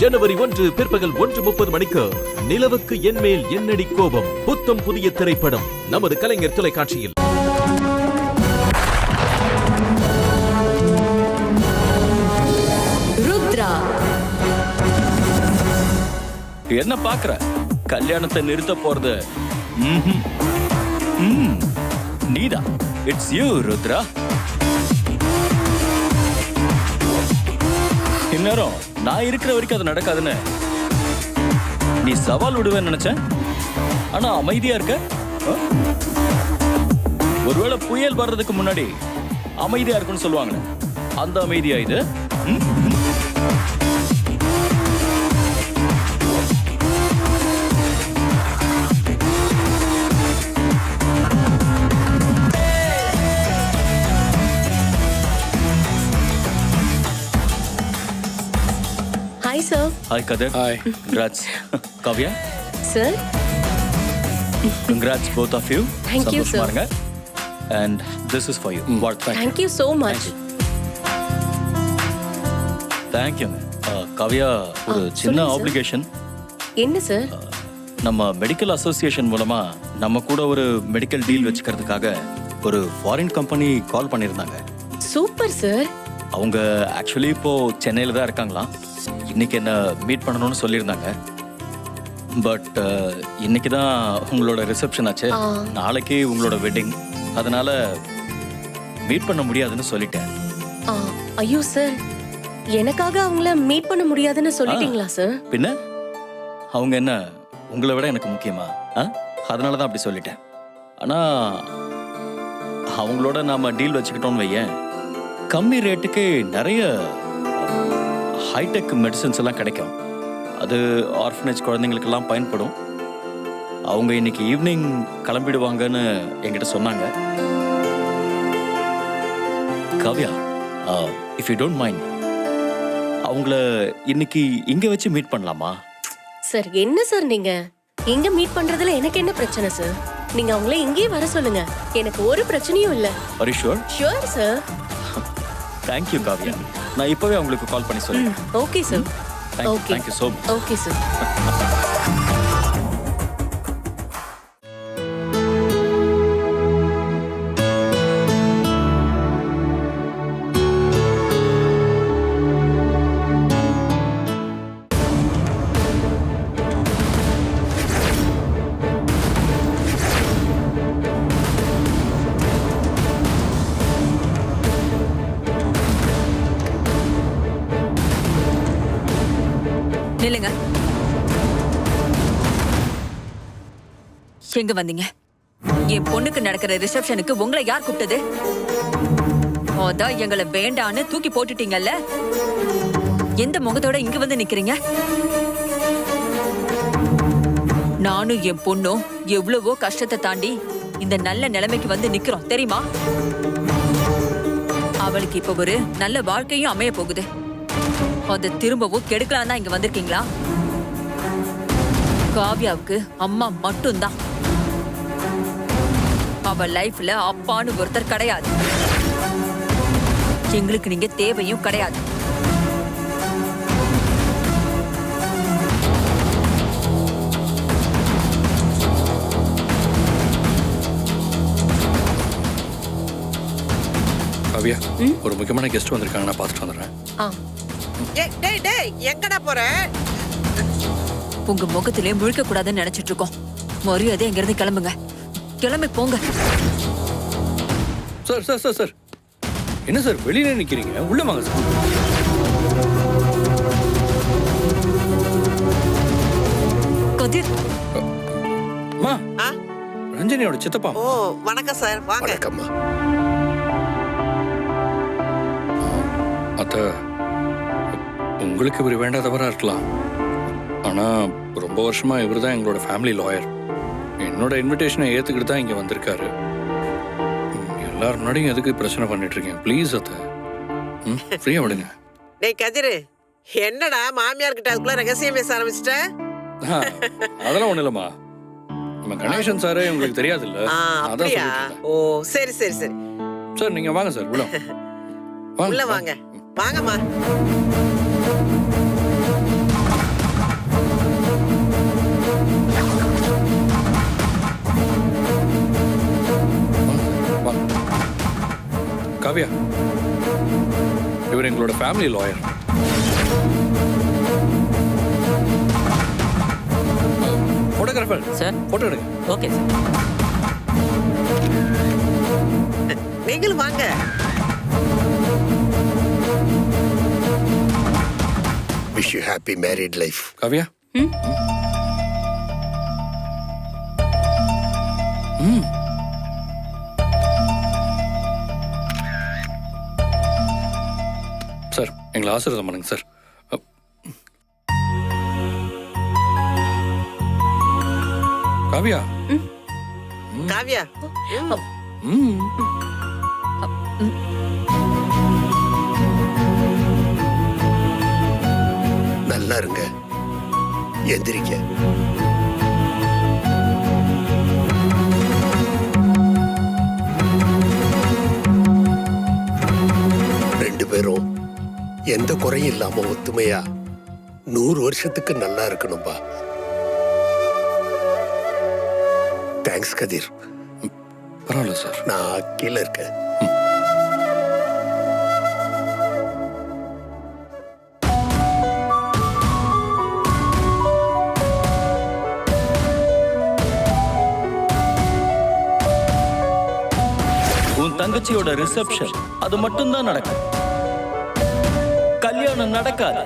ஜனவரி ஒன்று பிற்பகல் ஒன்று முப்பது மணிக்கு நிலவுக்கு என்மேல் என்னடி கோபம்? புத்தம் புதிய திரைப்படம். நமது கலைஞர் தொலைக்காட்சியில். ருத்ரா. என்ன பாக்குற? கல்யாணத்தை நிறுத்த போறது. நீதான் இட்ஸ் யூ ருத்ரா. இந்நேரம் நான் இருக்கிற வரைக்கும் அது நடக்காதுன்னு. நீ சவால் விடுவேன்னு நினைச்சேன்? ஆனா அமைதியா இருக்க? ஒருவேளை புயல் வர்றதுக்கு முன்னாடி அமைதியா இருக்குன்னு சொல்லுவாங்களே அந்த அமைதியா இது? Hi Kathir hi congrats Kavya sir congrats both of you Thank you, sir. இருங்க and this is for you what thank you so much thank you Kavya ஒரு சின்ன சொல்லுங்க, sir. ஆப்ளிகேஷன் என்ன சார் நம்ம மெடிக்கல் அசோசியேஷன் மூலமா நம்ம கூட ஒரு மெடிக்கல் டீல் வச்சுக்கிறதுக்காக ஒரு ஃபாரின் கம்பெனி கால் பண்ணியிருந்தாங்க. சூப்பர் சார் அவங்க ஆக்சுவலி இப்போ சென்னையில தான் இருக்காங்களாம். இன்னைக்கு என்ன மீட் பண்ணணும்னு சொல்லியிருந்தாங்க. பட் இன்னைக்கு தான் உங்களோட ரிசப்ஷன் ஆச்சு. நாளைக்கு உங்களோட வெட்டிங் அதனால மீட் பண்ண முடியாதுன்னு சொல்லிட்டேன். ஐயோ சார் எனக்காக அவங்கள மீட் பண்ண முடியாதுன்னு சொல்லிட்டீங்களா சார் பின்ன? அவங்க என்ன உங்களை விட எனக்கு முக்கியமா? அதனால தான் அப்படி சொல்லிட்டேன். ஆனா அவங்களோட நாம டீல் வச்சுக்கிட்டோம்னு வையேன். கம்மி ரேட்டுக்கு நிறைய ஹைடெக் மெடிசன்ஸ் எல்லாம் கிடைக்கும். அது ஆர்ஃபனேஜ் குழந்தைங்களுக்கெல்லாம் பயன்படும். அவங்க இன்னைக்கு ஈவினிங் கிளம்பிடுவாங்கன்னு என்கிட்ட சொன்னாங்க. Kavya if you don't mind அவங்கள இன்னைக்கு இங்க வச்சு மீட் பண்ணலாமா? சார் என்ன சார் நீங்க? இங்க மீட் பண்றதுல எனக்கு என்ன பிரச்சனை சார்? நீங்க அவங்கள இங்கேயே வர சொல்லுங்க. எனக்கு ஒரு பிரச்சனையும் இல்ல. You sure? Sure sir thank you Kavya. நான் இப்பவே உங்களுக்கு கால் பண்ணி சொல்றேன். Okay sir thank you thank you so much okay sir எங்க வந்தீங்க? என் பொண்ணுக்கு நடக்கிற ரிசப்ஷனுக்கு உங்களை யார் கூப்பிட்டது? அதான் எங்களை வேண்டான்னு தூக்கி போட்டுட்டீங்கல்ல? எந்த முகத்தோட இங்க வந்து நிக்கிறீங்க? நானும் என் பொண்ணும் எவ்வளவோ கஷ்டத்தை தாண்டி இந்த நல்ல நிலைமைக்கு வந்து நிக்கிறோம் தெரியுமா? அவளுக்கு இப்ப ஒரு நல்ல வாழ்க்கையும் அமைய போகுது. அதை திரும்பவும் கெடுக்கலாம் தான் இங்க வந்திருக்கீங்களா? காவ்யாவுக்கு அம்மா மட்டும்தான். அவ லைஃப்ல அப்பான்னு ஒருத்தர் கிடையாது. எங்களுக்கு நீங்க தேவையும் கிடையாது. காவ்யா ஒரு முக்கியமான கெஸ்ட் வந்திருக்காங்க. நான் பார்த்துட்டு வந்துடுறேன். டேய் டேய் எங்கடா போற? உங்க முகத்திலே முழிக்க கூடாதுன்னு நினைச்சிட்டு இருக்கோம் மரியாதை இங்க இருந்து கிளம்புங்க. கிளம்பி போங்க. Sir sir sir sir. என்ன சார் வெளியில நிக்கிறீங்க? உள்ள வாங்க சார். கதிர். ஆ? ரஞ்சனியோட சித்தப்பா. ஓ வணக்கம் சார். வாங்க. வணக்கம்மா. அத்த உங்களுக்கு இவர் வேண்டாதவரா இருக்கலாம். ஆனா ரொம்ப வருஷமா இவர் தான் எங்களோட ஃபேமிலி லாயர் என்னோட இன்விடேஷனை ஏத்துக்கிட்டு தான் இங்க வந்திருக்காரு. எல்லார் முன்னாடியும் எதுக்கு பிரச்சனை பண்ணிட்டு இருக்கீங்க? ப்ளீஸ் அத்த. ம் ஃப்ரீயா விடுங்க. டேய் கதிரு என்னடா மாமியார் கிட்ட அதுக்குள்ள ரகசியம் பேச ஆரம்பிச்சிட்ட? அதெல்லாம் ஒண்ணு இல்லம்மா. நம்ம கணேசன் சாரே உங்களுக்கு தெரியாதுல்ல? ஆ அதான் அப்படியா. ஓ சரி சரி சரி. சார் நீங்க வாங்க சார் உள்ள. உள்ள வாங்க. வாங்கம்மா. காவ்யா? இவர் எங்களோட family lawyer photographer sir photo எடுங்க. ஓகே சார் நீங்களும் வாங்க. Wish you happy married life Kavya? ம். எங்களை ஆசீர்வாதம் பண்ணுங்க சார். காவ்யா. காவ்யா. ம். நல்லா இருங்க. எந்திரிக்க ரெண்டு பேரும் எந்த குறையும் இல்லாம ஒத்துமையா? நூறு வருஷத்துக்கு நல்லா இருக்கணும்பா. தேங்க்ஸ் கதிர். பரவாயில்ல சார். நான் கீழே இருக்கேன். உன் தங்கச்சியோட ரிசப்ஷன் அது மட்டும்தான் நடக்கும். கல்யாணம் நடக்காது.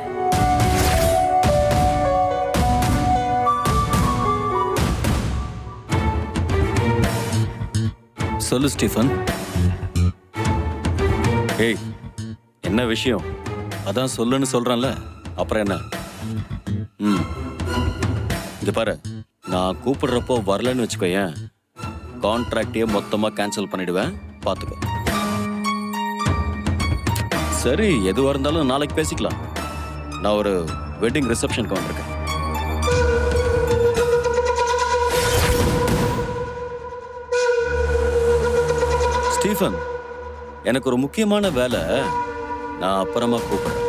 சொல்லு ஸ்டீஃபன். ஏய் என்ன விஷயம்? அதான் சொல்லுன்னு சொல்றேன்ல அப்புறம் என்ன? ம். இங்க பாரு நான் கூப்பிடுறப்போ வரலன்னு வச்சுக்கோயேன். கான்ட்ராக்டையே மொத்தமா கேன்சல் பண்ணிடுவேன். பாத்துக்கோ. சரி எதுவாக இருந்தாலும் நாளைக்கு பேசிக்கலாம். நான் ஒரு வெட்டிங் ரிசப்ஷனுக்கு வந்திருக்கேன். ஸ்டீஃபன் எனக்கு ஒரு முக்கியமான வேலை. நான் அப்புறமா கூப்பிடுறேன்.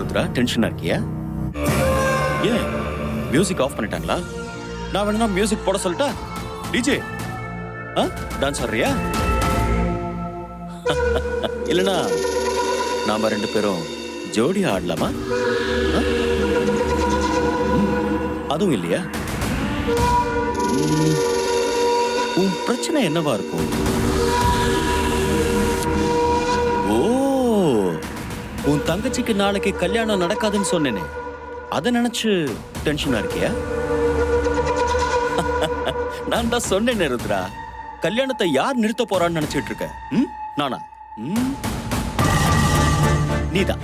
ருத்ரா டென்ஷனா இருக்கியா? ஏன்? மியூசிக் ஆஃப் பண்ணிட்டாங்களா? நான் வேணும்னா மியூசிக் போட சொல்லிட்டா? டிஜே ஆ? டான்ஸ் ஆடுறியா? இல்லைனா நாம ரெண்டு பேரும் ஜோடி ஆடலாமா? ஆ? அதுவும் இல்லையா? உன் பிரச்சனை என்னவா இருக்கும்? உன் தங்கச்சிக்கு நாளைக்கு கல்யாணம் நடக்காதுன்னு சொன்னேனே. அதை நினைச்சு டென்ஷனா இருக்கியா? நான் தான் சொன்னேனே ருத்ரா. கல்யாணத்தை யார் நிறுத்த போறான்னு நினைச்சிட்டு இருக்க? ம்? நானா? ம்? நீதான்.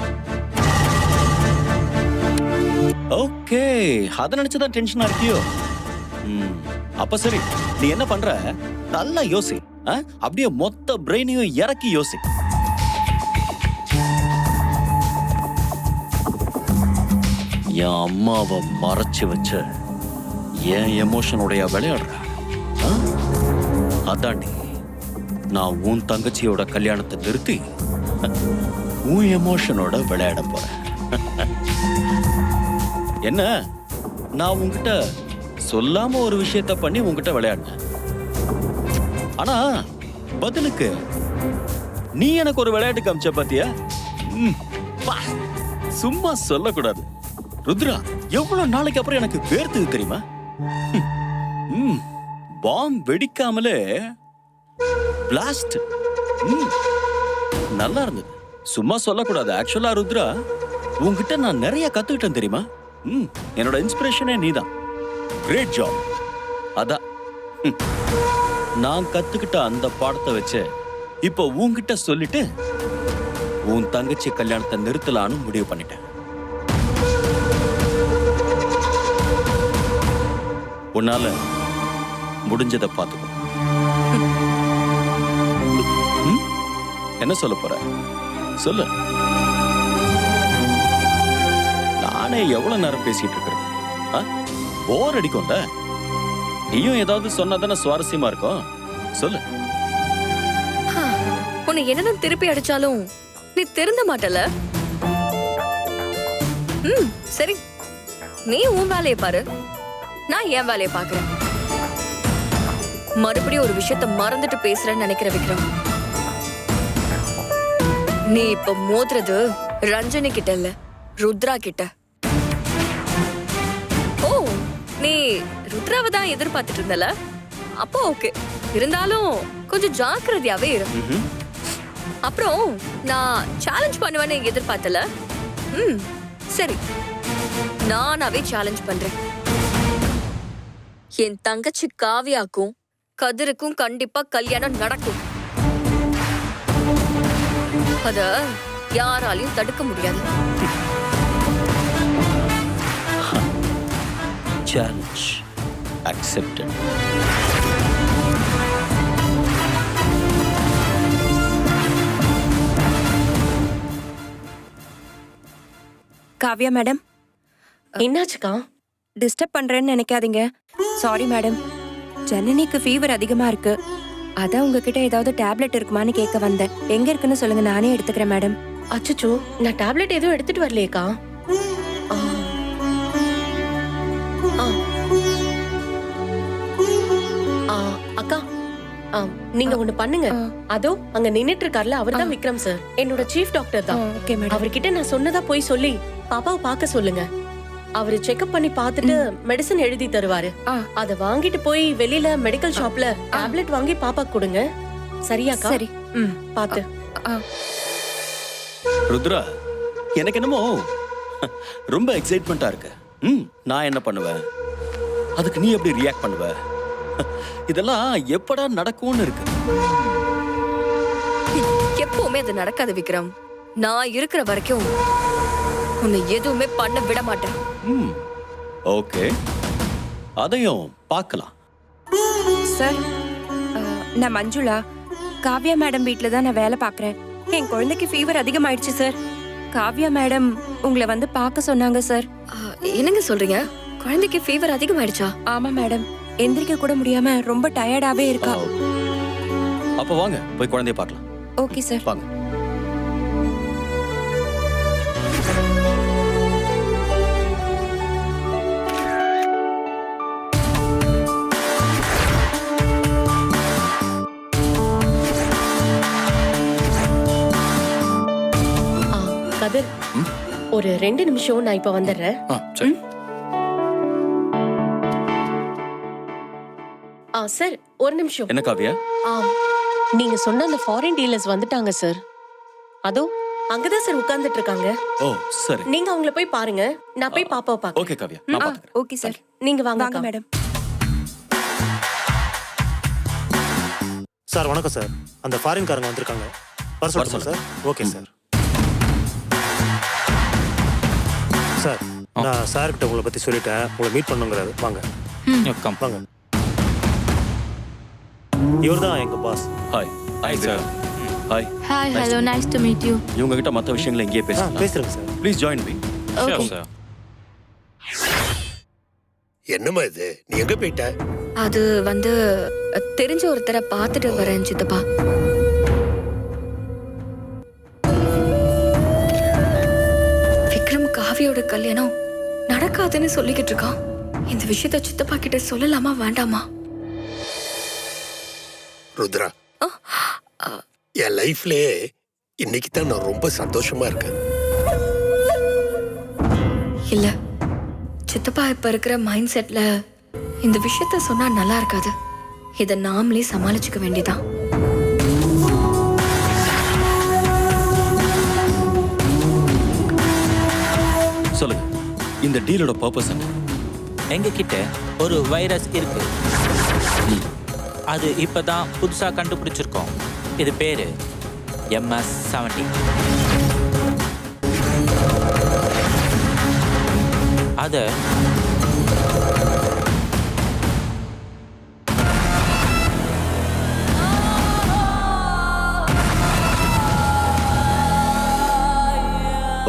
ஓகே. அதை நினைச்சுதான் டென்ஷனா இருக்கியோ? ம், அப்ப சரி நீ என்ன பண்ற? நல்லா யோசி. ஆ? அப்படியே மொத்த பிரெயினையும் இறக்கி யோசி. என் அம்மாவை மறைச்சு வச்ச என் எமோஷனுடைய விளையாடுற. ஆ? அதாண்டி நான் உன் தங்கச்சியோட கல்யாணத்தை நிறுத்தி உன் எமோஷனோட விளையாட போறேன். என்ன? நான் உங்ககிட்ட சொல்லாம ஒரு விஷயத்த பண்ணி உன்கிட்ட விளையாடினேன். ஆனா பதிலுக்கு நீ எனக்கு ஒரு விளையாட்டு காமிச்ச பாத்தியா? சும்மா சொல்லக்கூடாது. ருத்ரா எவ்வளவு நாளைக்கு அப்புறம் எனக்கு வேர்த்தது தெரியுமா? ம், பாம் வெடிக்காமலே பிளாஸ்ட் நல்லா இருந்தது. சும்மா சொல்லக்கூடாது. ஆக்சுவலா ருத்ரா உன்கிட்ட நான் நிறைய கத்துக்கிட்டேன் தெரியுமா? ம், என்னோட இன்ஸ்பிரேஷனே நீதான். கிரேட் ஜாப் அதான். நான் கத்துக்கிட்ட அந்த பாடத்தை வச்சு இப்போ உன்கிட்ட சொல்லிட்டு உன் தங்கச்சி கல்யாணத்தை நிறுத்தலான்னு முடிவு பண்ணிட்டேன். உன்னால முடிஞ்சதை பார்த்துக்கோ. என்ன சொல்ல போற? சொல்லு. நானே எவ்வளவு நேரம் பேசிட்டு இருக்கிறேன் போர் அடிக்கும்ல? நீயும் ஏதாவது சொன்னா தானே சுவாரஸ்யமா இருக்கும்? சொல்லு. உன்னை என்னதான் திருப்பி அடிச்சாலும் நீ திருந்த மாட்டல. ம் சரி. நீ உன் வேலையை பாரு. நான் என் வேலையை பாக்குறேன் மறுபடியும் ஒரு விஷயத்த மறந்துட்டு பேசுறேன்னு நினைக்கிற விக்ரம். நீ இப்ப மோதுறது ரஞ்சனி கிட்ட இல்ல ருத்ரா கிட்ட. ஓ நீ ருத்ராவை தான் எதிர்பார்த்துட்டு இருந்தல? அப்போ ஓகே. இருந்தாலும் கொஞ்சம் ஜாக்கிரதையாவே இரு. அப்புறம் நான் சேலஞ்ச் பண்ணுவேன்னு எதிர்பார்த்தல? ம் சரி. நானாவே சேலஞ்ச் பண்றேன். என் தங்கச்சி காவியாக்கும் கதிருக்கும் கண்டிப்பா கல்யாணம் நடக்கும். அத யாராலையும் தடுக்க முடியாது. Challenge accepted Kavya madam. என்னாச்சுக்கா? Disturb பண்றேன்னு நினைக்காதீங்க. சாரி மேடம் ஜனனிக்கு ஃபீவர் அதிகமா இருக்கு. அதான் உங்ககிட்ட ஏதாவது டேப்லெட் இருக்குமான்னு கேட்க வந்தேன். எங்க இருக்குன்னு சொல்லுங்க நானே எடுத்துக்கிறேன் மேடம் அச்சச்சோ நான் டேப்லெட் எதுவும் எடுத்துட்டு வரலையேக்கா? அக்கா நீங்க ஒண்ணு பண்ணுங்க. அதோ அங்க நின்னுட்டு இருக்கார்ல அவர்தான் விக்ரம் சார். என்னோட சீஃப் டாக்டர் தான். ஓகே மேடம் அவர்கிட்ட நான் சொன்னதா போய் சொல்லி பாப்பாவை பார்க்க சொல்லுங்க. அவரு செக்அப் பண்ணி பார்த்துட்டு மெடிசன் எழுதி தருவாரு. அத வாங்கிட்டு போய் வெளியில மெடிக்கல் ஷாப்ல டேப்லெட் வாங்கி பாப்பா கொடுங்க. சரியாக்கா? சரி. ம். பாத்து ஆ. ருத்ரா எனக்கு என்னமோ ரொம்ப எக்ஸைட்மெண்ட்டா இருக்கு. ம் நான் என்ன பண்ணுவேன்? அதுக்கு நீ எப்படி ரியாக்ட் பண்ணுவ? இதெல்லாம் எப்படா நடக்கும்னு இருக்கு. எப்பவுமே அது நடக்காது விக்ரம். நான் இருக்கிற வரைக்கும் உன்னை எதுவுமே பண்ண விட மாட்டேன். ம். ஓகே. அதையும் பார்க்கலாம். சார் நான் மஞ்சுளா? காவ்யா மேடம் வீட்ல தான் நான் வேலை பார்க்கறேன். என் குழந்தைக்கு ஃபீவர் அதிகமாயிடுச்சு சார். காவ்யா மேடம் உங்களை வந்து பார்க்க சொன்னாங்க சார். ஆ, என்னங்க சொல்றீங்க? குழந்தைக்கு ஃபீவர் அதிகமாயிடுச்சா? ஆமா மேடம். எந்திரிக்க கூட முடியாம ரொம்ப டயர்டாவே இருக்கா. அப்ப வாங்க போய் குழந்தைய பார்க்கலாம். Okay sir. வாங்க. கதிர் ஒரு ரெண்டு நிமிஷம் நான் இப்ப வந்துடுறேன். ஆ சரி. ஆ சார் ஒரு நிமிஷம். என்ன காவியா? ஆம் நீங்க சொன்ன அந்த ஃபாரின் டீலர்ஸ் வந்துட்டாங்க சார். அதோ அங்கதான் சார் உட்கார்ந்துட்டு இருக்காங்க ஓ சரி. நீங்க அவங்கள போய் பாருங்க. நான் போய் பாப்பாவை பாக்க ஓகே காவியா. நான் ஆ பாத்துக்கிறேன். Okay sir. நீங்க வாங்க வாங்க. மேடம். சார் வணக்கம் சார். அந்த ஃபாரின்காரங்க வந்திருக்காங்க. வர சொல்லட்டுமா சார்? Okay sir. சார் நான் சார்கிட்ட உங்களை பற்றி சொல்லிட்டேன். உங்களை மீட் பண்ணுங்கிறாரு. வாங்க. வாங்க. இவர் தான் எங்கள் boss hi hi sir hi Hi, hello, nice to meet you. இவங்க கிட்ட மத்த விஷயங்களை இங்கேயே பேசலாம் பேசுகிறேங்க sir please join me Okay. என்னம்மா இது? நீ எங்க போயிட்ட? அது வந்து தெரிஞ்ச ஒருத்தரை பார்த்துட்டு வரேன் சித்தப்பா. காவியோட கல்யாணம் நடக்காதுன்னு சொல்லிக்கிட்டு இருக்கான். இந்த விஷயத்த சித்தப்பா கிட்ட சொல்லலாமா வேண்டாமா? ருத்ரா என் லைஃப்லயே இன்னைக்கு தான் நான் ரொம்ப சந்தோஷமா இருக்கேன். இல்ல சித்தப்பா இப்ப இருக்கிற மைண்ட் செட்ல இந்த விஷயத்த சொன்னா நல்லா இருக்காது. இத நாமளே சமாளிச்சுக்க வேண்டியதான் சொல்லுங்க. இந்த டீலோட பர்பஸ் என்ன? எங்க கிட்ட ஒரு வைரஸ் இருக்கு. அது இப்பதான் புதுசா கண்டுபிடிச்சிருக்கோம். இது பேரு எம்எஸ் செவன்டி அத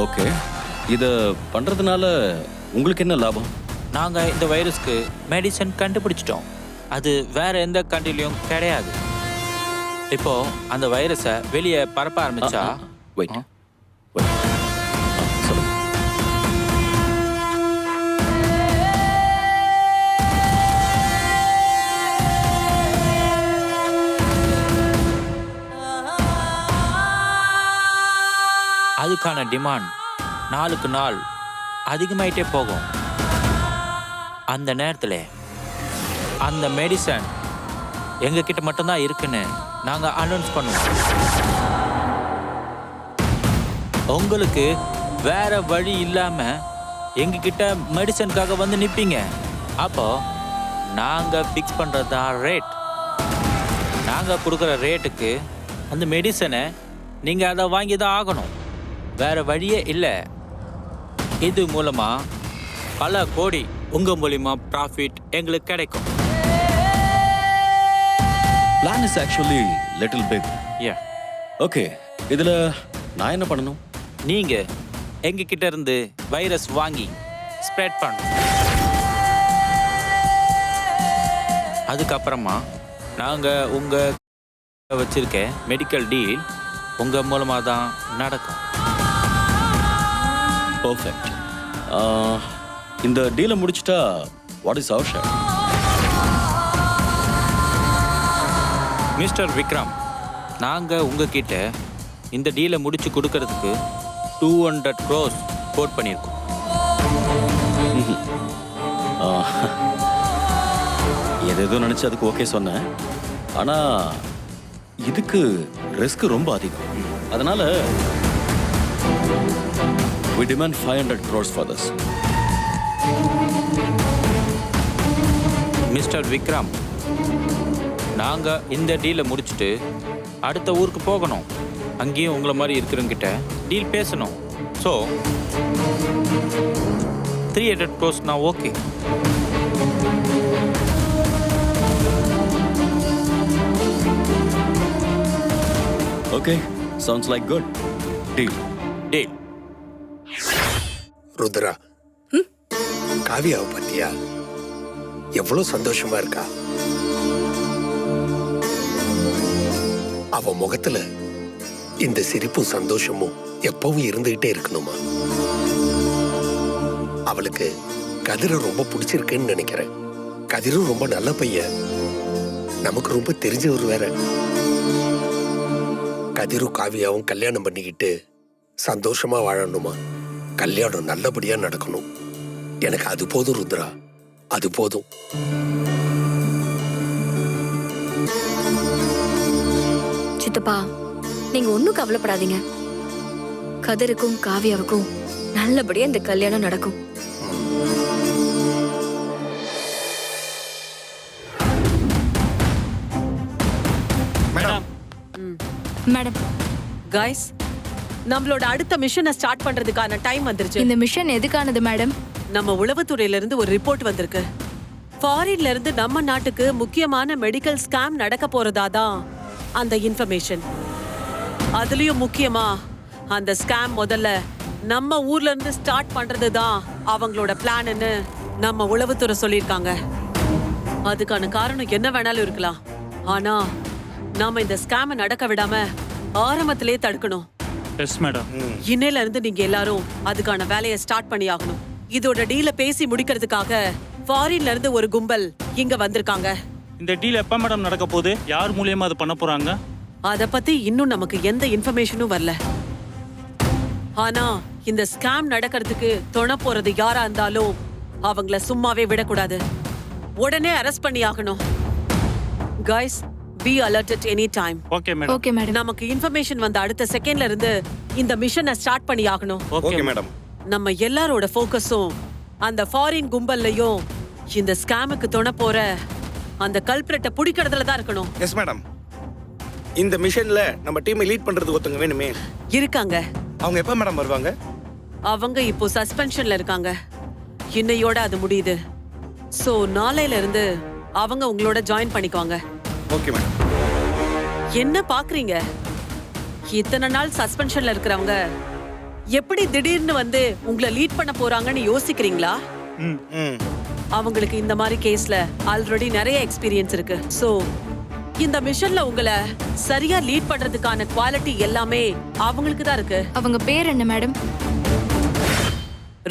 ஓகே இத பண்றதுனால உங்களுக்கு என்ன லாபம்? நாங்க இந்த வைரஸ்க்கு மெடிசன் கண்டுபிடிச்சிட்டோம். அது வேற எந்த கண்ட்ரிலையும் கிடையாது. இப்போ அந்த வைரஸை வெளியே பரப்ப ஆரம்பிச்சா வெயிட் அதுக்கான டிமாண்ட் நாளுக்கு நாள் அதிகமாயிட்டே போகும். அந்த நேரத்தில் அந்த மெடிசன் எங்ககிட்ட மட்டும்தான் இருக்குன்னு நாங்கள் அனௌன்ஸ் பண்ணுவோம். உங்களுக்கு வேற வழி இல்லாமல் எங்ககிட்ட மெடிசனுக்காக வந்து நிற்பீங்க அப்போ நாங்கள் ஃபிக்ஸ் பண்ணுறது தான் ரேட் நாங்கள் கொடுக்குற ரேட்டுக்கு அந்த மெடிசனை நீங்கள் அதை வாங்கி தான் ஆகணும். வேற வழியே இல்லை. இது மூலமா பல கோடி உங்க மூலியமா ப்ராஃபிட் எங்களுக்கு கிடைக்கும். Plan is actually little big a okay இதுல நான் என்ன பண்ணணும்? நீங்க எங்க கிட்ட இருந்து வைரஸ் வாங்கி ஸ்ப்ரெட் பண்ணணும். அதுக்கப்புறமா நாங்க உங்க வச்சிருக்க மெடிக்கல் டீல் உங்க மூலமா தான் நடக்கும். பர்ஃபெக்ட் இந்த டீலை முடிச்சிட்டா what is our share mister Vikram நாங்க உங்ககிட்ட இந்த டீலை முடிச்சு கொடுக்கறதுக்கு டூ ஹண்ட்ரட் க்ரோஸ் கோட் பண்ணியிருக்கோம். எதேதோ நினைச்சு அதுக்கு ஓகே சொன்னேன். ஆனா இதுக்கு ரிஸ்க் ரொம்ப அதிகம். அதனால we demand 500 crores for this. Mister Vikram நாங்க இந்த டீலை முடிச்சுட்டு அடுத்த ஊருக்கு போகணும். அங்கேயும் உங்களை மாதிரி இருக்கிறவங்கிட்ட டீல் பேசணும். So three hundred க்ரோஸ்னா okay okay sounds like good deal deal Rudra. காவியாவை பத்தியா எவ்வளவு சந்தோஷமா இருக்கா? அவ முகத்துல இந்த சிரிப்பும் சந்தோஷமும் எப்பவும் இருந்துகிட்டே இருக்கணுமா? அவளுக்கு கதிரை ரொம்ப பிடிச்சிருக்குன்னு நினைக்கிறேன். கதிரும் ரொம்ப நல்ல பையன். நமக்கு ரொம்ப தெரிஞ்சவர் வேற. கதிரும் காவியாவும் கல்யாணம் பண்ணிக்கிட்டு சந்தோஷமா வாழணுமா? கல்யாணம் நல்லபடியா நடக்கணும். எனக்கு அது போதும் ருத்ரா. அது போதும். சித்தப்பா நீங்க ஒன்றும் கவலைப்படாதீங்க. கதிருக்கும் காவியாவுக்கும் நல்லபடியா இந்த கல்யாணம் நடக்கும். மேடம். கைஸ் நம்மளோட அடுத்த மிஷனை ஸ்டார்ட் பண்றதுக்கான டைம் வந்துருச்சு. இந்த மிஷன் எதுக்கானது மேடம் நம்ம உளவுத்துறையில இருந்து ஒரு ரிப்போர்ட் வந்திருக்கு. ஃபாரின்ல இருந்து நம்ம நாட்டுக்கு முக்கியமான மெடிக்கல் ஸ்கேம் நடக்க போறதா தான் அந்த இன்ஃபர்மேஷன் அதுலயும் முக்கியமா அந்த ஸ்கேம் முதல்ல நம்ம ஊர்ல இருந்து ஸ்டார்ட் பண்றது தான் அவங்களோட பிளான்னு நம்ம உளவுத்துறை சொல்லியிருக்காங்க. அதுக்கான காரணம் என்ன வேணாலும் இருக்கலாம். ஆனா நாம இந்த ஸ்கேமை நடக்க விடாம ஆரம்பத்திலே தடுக்கணும். எஸ் மேடம் இன்னையில இருந்து நீங்க எல்லாரும் அதுக்கான வேலையை ஸ்டார்ட் பண்ணி ஆகணும் இதோட டீல பேசி முடிக்கிறதுக்காக ஃபாரின்ல இருந்து ஒரு கும்பல் இங்க வந்திருக்காங்க. இந்த டீல் எப்போ மேடம் நடக்க போகுது? யார் மூலியமா அது பண்ண போறாங்க? அத பத்தி இன்னும் நமக்கு எந்த இன்ஃபர்மேஷனும் வரல. ஆனா இந்த ஸ்கேம் நடக்கிறதுக்கு துணை போறது யாரா இருந்தாலும் அவங்கள சும்மாவே விடக்கூடாது. உடனே அரெஸ்ட் பண்ணி ஆகணும் guys be alert at any time okay madam okay madam நமக்கு இன்ஃபர்மேஷன் வந்த அடுத்த செகண்ட்ல இருந்து இந்த மிஷனை ஸ்டார்ட் பண்ணி ஆகணும். ஓகே மேடம் நம்ம எல்லாரோட ஃபோக்கஸும் அந்த ஃபாரின் கும்பல்லையும் இந்த ஸ்கேமுக்கு துணை போற அந்த கல்பிரட்டை பிடிக்கிறதுல தான் இருக்கணும். எஸ் மேடம் இந்த மிஷன்ல நம்ம டீமை லீட் பண்றதுக்கு ஒருத்தங்க வேணுமே? இருக்காங்க. அவங்க எப்ப மேடம் வருவாங்க? அவங்க இப்போ சஸ்பென்ஷன்ல இருக்காங்க. இன்னையோட அது முடியுது. சோ நாளையில இருந்து அவங்க உங்களோட ஜாயின் பண்ணிக்குவாங்க. Okay madam. என்ன பாக்குறீங்க? இத்தனை நாள் சஸ்பென்ஷன்ல இருக்கிறவங்க எப்படி திடீர்னு வந்து உங்களை லீட் பண்ண போறாங்கன்னு யோசிக்கிறீங்களா? ம் அவங்களுக்கு இந்த மாதிரி கேஸ்ல ஆல்ரெடி நிறைய எக்ஸ்பீரியன்ஸ் இருக்கு. சோ இந்த மிஷன்ல உங்களை சரியா லீட் பண்றதுக்கான குவாலிட்டி எல்லாமே அவங்களுக்கு தான் இருக்கு. அவங்க பேர் என்ன மேடம்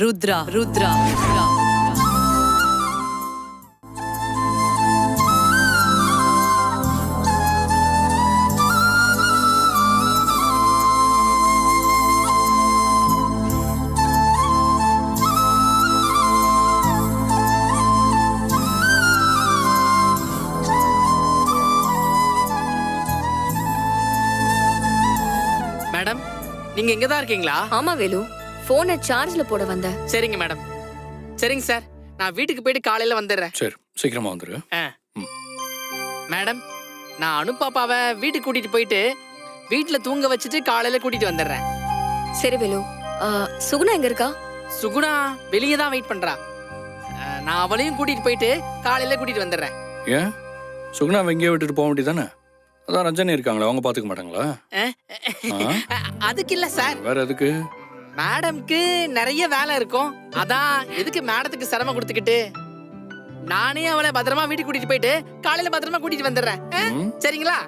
ருத்ரா ருத்ரா ருத்ரா. நீங்க இங்க தான் இருக்கீங்களா? ஆமா வேலு. போனை சார்ஜ்ல போட வந்தேன் சரிங்க மேடம் சரிங்க சார் நான் வீட்டுக்கு போயிட்டு காலையில வந்துடுறேன். சரி சீக்கிரமா வந்துரு. ஆ. மேடம் நான் அனு பாப்பாவை வீட்டுக்கு கூட்டிட்டு போயிட்டு வீட்டுல தூங்க வச்சுட்டு காலையில கூட்டிட்டு வந்துடுறேன். சரி வேலு. ஆ, சுகுணா எங்க இருக்கா? சுகுணா வெளியே தான் வெயிட் பண்றா. ஆ, நான் அவளையும் கூட்டிட்டு போயிட்டு காலையில கூட்டிட்டு வந்துடுறேன். ஏன்? சுகுணா எங்கேயோ விட்டுட்டு போக வேண்டியதானே அதான் ரஞ்சனி இருக்காங்களா அவங்க பாத்துக்க மாட்டாங்களா? அதுக்கு இல்ல சார். வேற எதுக்கு? மேடம்க்கு நிறைய வேலை இருக்கும். அதான் எதுக்கு மேடத்துக்கு சிரமம் கொடுத்துக்கிட்டு? நானே அவளை பத்திரமா வீட்டுக்கு கூட்டிட்டு போயிட்டு காலையில பத்திரமா கூட்டிட்டு வந்துடுறேன். சரிங்களா?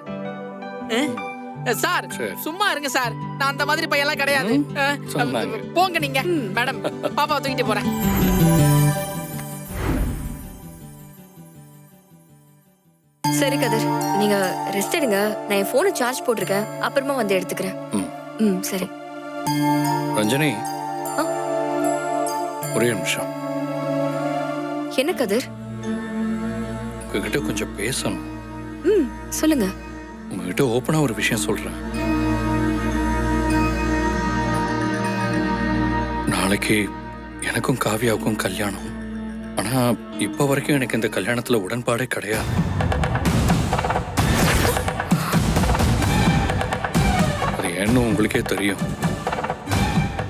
சார். சும்மா இருங்க சார். நான் அந்த மாதிரி பையன்லாம் கிடையாது. ம். ஆ, சொன்னாங்க. போங்க நீங்க. மேடம் பாப்பாவை தூக்கிட்டு போறேன். சரி கதிர். நீங்க ரெஸ்ட் எடுங்க. நான் என் போனை சார்ஜ் போட்டிருக்கேன். அப்புறமா வந்து எடுத்துக்கிறேன். ம். ம் சரி. ரஞ்சனி. ஆ? ஒரே நிமிஷம். என்ன கதிர்? உங்ககிட்ட கொஞ்சம் பேசணும். ம் சொல்லுங்க. உங்ககிட்ட ஓப்பனா ஒரு விஷயம் சொல்றேன். நாளைக்கு எனக்கும் காவியாவுக்கும் கல்யாணம். ஆனா இப்ப வரைக்கும் எனக்கு இந்த கல்யாணத்துல உடன்பாடே கிடையாது. உங்களுக்கே தெரியும்.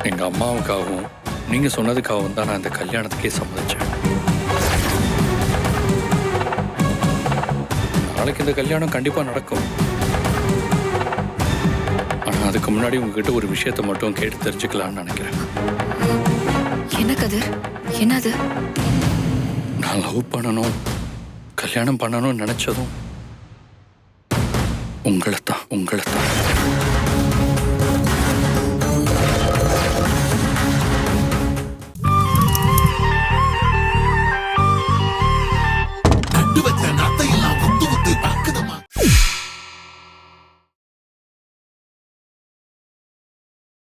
எங்க அம்மாவுக்காகவும் நீங்க சொன்னதுக்காகவும் தான் நான் இந்த கல்யாணத்துக்கே சம்மதிச்சேன். நாளைக்கு இந்த கல்யாணம் கண்டிப்பா நடக்கும். ஆனா அதுக்கு முன்னாடி உங்ககிட்ட ஒரு விஷயத்தை மட்டும் கேட்டு தெரிஞ்சுக்கலாம்னு நினைக்கிறேன். என்ன கதிர்? என்னது? நான் லவ் பண்ணணும் கல்யாணம் பண்ணணும்னு நினைச்சதும் உங்களை தான் உங்களை தான்.